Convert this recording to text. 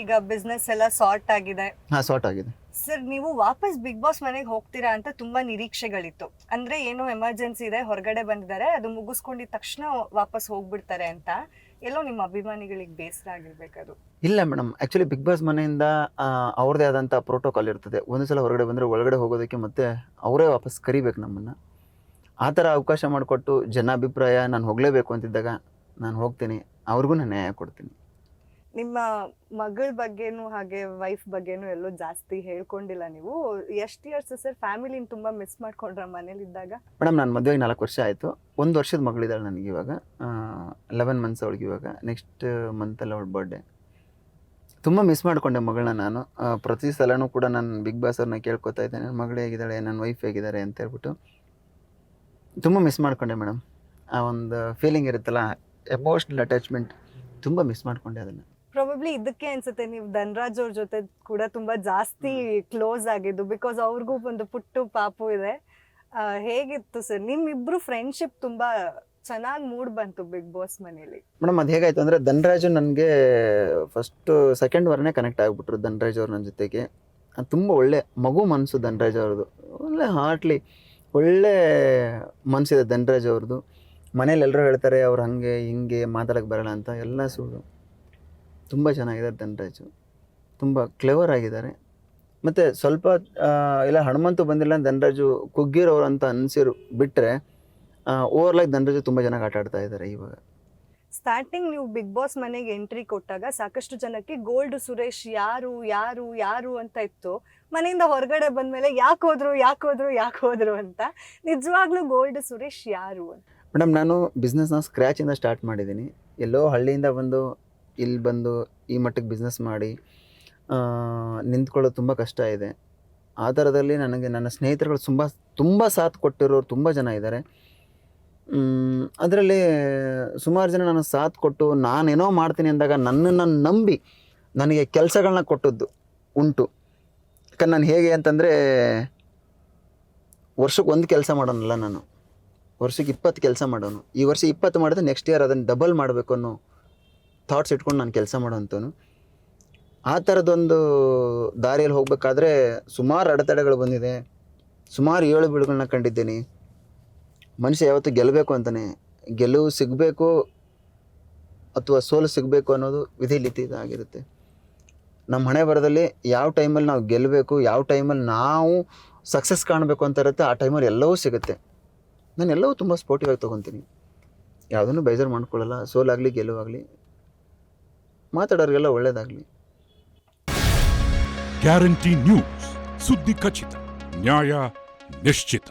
ಈಗ ಬಿಸ್ನೆಸ್ ಎಲ್ಲ ಸಾರ್ಟ್ ಆಗಿದೆ. ಹಾ ಸಾರ್ಟ್ ಆಗಿದೆ. ಸರ್ ನೀವು ವಾಪಸ್ ಬಿಗ್ ಬಾಸ್ ಮನೆಗೆ ಹೋಗ್ತೀರಾ ಅಂತ ತುಂಬಾ ನಿರೀಕ್ಷೆಗಳಿತ್ತು. ಅಂದ್ರೆ ಏನೋ ಎಮರ್ಜೆನ್ಸಿ ಇದೆ ಹೊರಗಡೆ ಬಂದಿದ್ದಾರೆ ಅದು ಮುಗಿಸ್ಕೊಂಡಿದ ತಕ್ಷಣ ವಾಪಸ್ ಹೋಗ್ಬಿಡ್ತಾರೆ ಅಂತ. ಎಲ್ಲೋ ನಿಮ್ಮ ಅಭಿಮಾನಿಗಳಿಗೆ ಬೇಸರ ಆಗಿರ್ಬೇಕದು. ಇಲ್ಲ ಮೇಡಮ್ ಆ್ಯಕ್ಚುಲಿ ಬಿಗ್ ಬಾಸ್ ಮನೆಯಿಂದ ಅವ್ರದೇ ಅವ್ರದ್ದೇ ಆದಂಥ ಪ್ರೋಟೋಕಾಲ್ ಇರ್ತದೆ. ಒಂದು ಸಲ ಹೊರಗಡೆ ಬಂದರೆ ಒಳಗಡೆ ಹೋಗೋದಕ್ಕೆ ಮತ್ತೆ ಅವರೇ ವಾಪಸ್ ಕರಿಬೇಕು ನಮ್ಮನ್ನು. ಆ ಥರ ಅವಕಾಶ ಮಾಡಿಕೊಟ್ಟು ಜನ ಅಭಿಪ್ರಾಯ ನಾನು ಹೋಗಲೇಬೇಕು ಅಂತಿದ್ದಾಗ ನಾನು ಹೋಗ್ತೀನಿ ಅವ್ರಿಗೂ ನಾನು ನ್ಯಾಯ ಕೊಡ್ತೀನಿ. ನಿಮ್ಮ ಮಗಳ ಬಗ್ಗೆನೂ ಹಾಗೆ ವೈಫ್ ಬಗ್ಗೆನೂ ಎಲ್ಲೋ ಜಾಸ್ತಿ ಹೇಳ್ಕೊಂಡಿಲ್ಲ ನೀವು. ಎಷ್ಟು ಇಯರ್ಸ್ ಸರ್ ಫ್ಯಾಮಿಲಿನ ತುಂಬಾ ಮಿಸ್ ಮಾಡ್ಕೊಂಡ್ರ ಮನೇಲಿದ್ದಾಗ? ಮೇಡಮ್ ನಾನು ಮದುವೆಗೆ ನಾಲ್ಕು ವರ್ಷ ಆಯಿತು. ಒಂದು ವರ್ಷದ ಮಗಳಿದ್ದಾಳೆ ನನಗೆ ಇವಾಗ. ಲೆವೆನ್ ಮಂತ್ಸ್ ಅವಳಿಗೆ ಇವಾಗ. ನೆಕ್ಸ್ಟ್ ಮಂತಲ್ಲಿ ಅವಳ ಬರ್ಡೇ ತುಂಬ ಮಿಸ್ ಮಾಡ್ಕೊಂಡೆ ಮಗಳನ್ನ ನಾನು. ಪ್ರತಿ ಸಲನೂ ಕೂಡ ನಾನು ಬಿಗ್ ಬಾಸ್ ಅವ್ರನ್ನ ಕೇಳ್ಕೊತಾ ಇದ್ದೆ ನನ್ನ ಮಗಳು ಹೇಗಿದ್ದಾಳೆ ನನ್ನ ವೈಫ್ ಹೇಗಿದ್ದಾರೆ ಅಂತ ಹೇಳ್ಬಿಟ್ಟು. ತುಂಬ ಮಿಸ್ ಮಾಡ್ಕೊಂಡೆ ಮೇಡಮ್ ಆ ಒಂದು ಫೀಲಿಂಗ್ ಇರುತ್ತಲ್ಲ ಎಮೋಷ್ನಲ್ ಅಟ್ಯಾಚ್ಮೆಂಟ್ ತುಂಬ ಮಿಸ್ ಮಾಡ್ಕೊಂಡೆ ಅದನ್ನು. ಪ್ರಾಬಬ್ಲಿ ಇದಕ್ಕೆ ಅನ್ಸುತ್ತೆ ನೀವು ಧನ್ರಾಜ್ ಅವ್ರ ಜೊತೆ ಕೂಡ ತುಂಬಾ ಜಾಸ್ತಿ ಕ್ಲೋಸ್ ಆಗಿದ್ದು ಬಿಕಾಸ್ ಅವ್ರಿಗೂ ಒಂದು ಪುಟ್ಟು ಪಾಪು ಇದೆ. ಹೇಗಿತ್ತು ಸರ್ ನಿಮ್ಮಿಬ್ರು ಫ್ರೆಂಡ್ಶಿಪ್ ತುಂಬಾ ಚೆನ್ನಾಗಿ ಮೂಡ್ ಬಂತು ಬಿಗ್ ಬಾಸ್ ಮನೇಲಿ ಮೇಡಮ್ ಅದು ಹೇಗಾಯ್ತು ಅಂದರೆ ಧನ್ರಾಜು ನನಗೆ ಫಸ್ಟು ಸೆಕೆಂಡ್ ವಾರನೇ ಕನೆಕ್ಟ್ ಆಗಿಬಿಟ್ರು ಧನ್ರಾಜ್ ಅವ್ರ ನನ್ನ ಜೊತೆಗೆ. ಅದು ತುಂಬ ಒಳ್ಳೆ ಮಗು ಮನಸ್ಸು ಧನ್ರಾಜ್ ಅವ್ರದ್ದು ಒಳ್ಳೆ ಹಾರ್ಟ್ಲಿ ಒಳ್ಳೆ ಮನಸ್ಸಿದೆ ಧನ್ರಾಜ್ ಅವ್ರದ್ದು ಮನೇಲಿ ಎಲ್ಲರೂ ಹೇಳ್ತಾರೆ ಅವ್ರು ಹಂಗೆ ಹಿಂಗೆ ಮಾತಾಡೋಕ್ಕೆ ಬರಲ್ಲ ಅಂತ ಎಲ್ಲ ಸುಳ್ಳು. ತುಂಬ ಚೆನ್ನಾಗಿದೆ ಧನರಾಜು. ತುಂಬ ಕ್ಲೆವರ್ ಆಗಿದ್ದಾರೆ. ಮತ್ತು ಸ್ವಲ್ಪ ಇಲ್ಲ ಹನುಮಂತು ಬಂದಿಲ್ಲ ಧನರಾಜು ಕುಗ್ಗಿರೋರು ಅಂತ ಅನಿಸಿರು ಬಿಟ್ಟರೆ ಓವರ್ಲಾಗಿ ಧನರಾಜು ತುಂಬ ಚೆನ್ನಾಗಿ ಆಟ ಆಡ್ತಾ ಇದ್ದಾರೆ ಇವಾಗ. ಸ್ಟಾರ್ಟಿಂಗ್ ನೀವು ಬಿಗ್ ಬಾಸ್ ಮನೆಗೆ ಎಂಟ್ರಿ ಕೊಟ್ಟಾಗ ಸಾಕಷ್ಟು ಜನಕ್ಕೆ ಗೋಲ್ಡ್ ಸುರೇಶ್ ಯಾರು ಯಾರು ಯಾರು ಅಂತ ಇತ್ತು. ಮನೆಯಿಂದ ಹೊರಗಡೆ ಬಂದಮೇಲೆ ಯಾಕೆ ಹೋದ್ರು ಯಾಕೆ ಹೋದ್ರು ಯಾಕೆ ಹೋದ್ರು ಅಂತ. ನಿಜವಾಗ್ಲೂ ಗೋಲ್ಡ್ ಸುರೇಶ್ ಯಾರು ಮೇಡಮ್ ನಾನು ಬಿಸ್ನೆಸ್ನ ಸ್ಕ್ರ್ಯಾಚಿಂದ ಸ್ಟಾರ್ಟ್ ಮಾಡಿದ್ದೀನಿ. ಎಲ್ಲೋ ಹಳ್ಳಿಯಿಂದ ಬಂದು ಇಲ್ಲಿ ಬಂದು ಈ ಮಟ್ಟಕ್ಕೆ ಬಿಸ್ನೆಸ್ ಮಾಡಿ ನಿಂತ್ಕೊಳ್ಳೋದು ತುಂಬ ಕಷ್ಟ ಇದೆ. ಆ ಥರದಲ್ಲಿ ನನಗೆ ನನ್ನ ಸ್ನೇಹಿತರುಗಳು ತುಂಬ ತುಂಬ ಸಾಥ್ ಕೊಟ್ಟಿರೋರು ತುಂಬ ಜನ ಇದ್ದಾರೆ. ಅದರಲ್ಲಿ ಸುಮಾರು ಜನ ನನಗೆ ಸಾಥ್ ಕೊಟ್ಟು, ನಾನೇನೋ ಮಾಡ್ತೀನಿ ಅಂದಾಗ ನನ್ನನ್ನು ನಂಬಿ ನನಗೆ ಕೆಲಸಗಳನ್ನ ಕೊಟ್ಟದ್ದು ಉಂಟು. ಯಾಕಂದ್ರೆ ನಾನು ಹೇಗೆ ಅಂತಂದರೆ, ವರ್ಷಕ್ಕೆ ಒಂದು ಕೆಲಸ ಮಾಡೋನಲ್ಲ ನಾನು. ವರ್ಷಕ್ಕೆ ಇಪ್ಪತ್ತು ಕೆಲಸ ಮಾಡೋನು. ಈ ವರ್ಷ ಇಪ್ಪತ್ತು ಮಾಡಿದ್ರೆ ನೆಕ್ಸ್ಟ್ ಇಯರ್ ಅದನ್ನು ಡಬಲ್ ಮಾಡಬೇಕು ಅನ್ನೋ ಥಾಟ್ಸ್ ಇಟ್ಕೊಂಡು ನಾನು ಕೆಲಸ ಮಾಡೋವಂಥವನು ಆ ಥರದೊಂದು ದಾರಿಯಲ್ಲಿ ಹೋಗಬೇಕಾದ್ರೆ ಸುಮಾರು ಅಡೆತಡೆಗಳು ಬಂದಿದೆ. ಸುಮಾರು ಏಳು ಬೀಳುಗಳನ್ನ ಕಂಡಿದ್ದೀನಿ. ಮನುಷ್ಯ ಯಾವತ್ತೂ ಗೆಲ್ಲಬೇಕು ಅಂತಾನೆ. ಗೆಲುವು ಸಿಗಬೇಕು ಅಥವಾ ಸೋಲು ಸಿಗಬೇಕು ಅನ್ನೋದು ವಿಧಿ ಆಗಿರುತ್ತೆ ನಮ್ಮ ಹಣೆ ಬರದಲ್ಲಿ ಯಾವ ಟೈಮಲ್ಲಿ ನಾವು ಗೆಲ್ಲಬೇಕು, ಯಾವ ಟೈಮಲ್ಲಿ ನಾವು ಸಕ್ಸಸ್ ಕಾಣಬೇಕು ಅಂತ ಇರುತ್ತೆ, ಆ ಟೈಮಲ್ಲಿ ಎಲ್ಲವೂ ಸಿಗುತ್ತೆ. ನಾನು ಎಲ್ಲವೂ ತುಂಬ ಸ್ಪೋರ್ಟಿವ್ ಆಗಿ ತೊಗೊತೀನಿ. ಯಾವುದನ್ನು ಬೇಜಾರು ಮಾಡ್ಕೊಳ್ಳಲ್ಲ. ಸೋಲಾಗಲಿ, ಗೆಲುವಾಗಲಿ. ಮಾತಾಡೋರಿಗೆಲ್ಲ ಒಳ್ಳೇದಾಗಲಿ. Guarantee news. ಸುದ್ದಿ ಖಚಿತ ನ್ಯಾಯ ನಿಶ್ಚಿತ.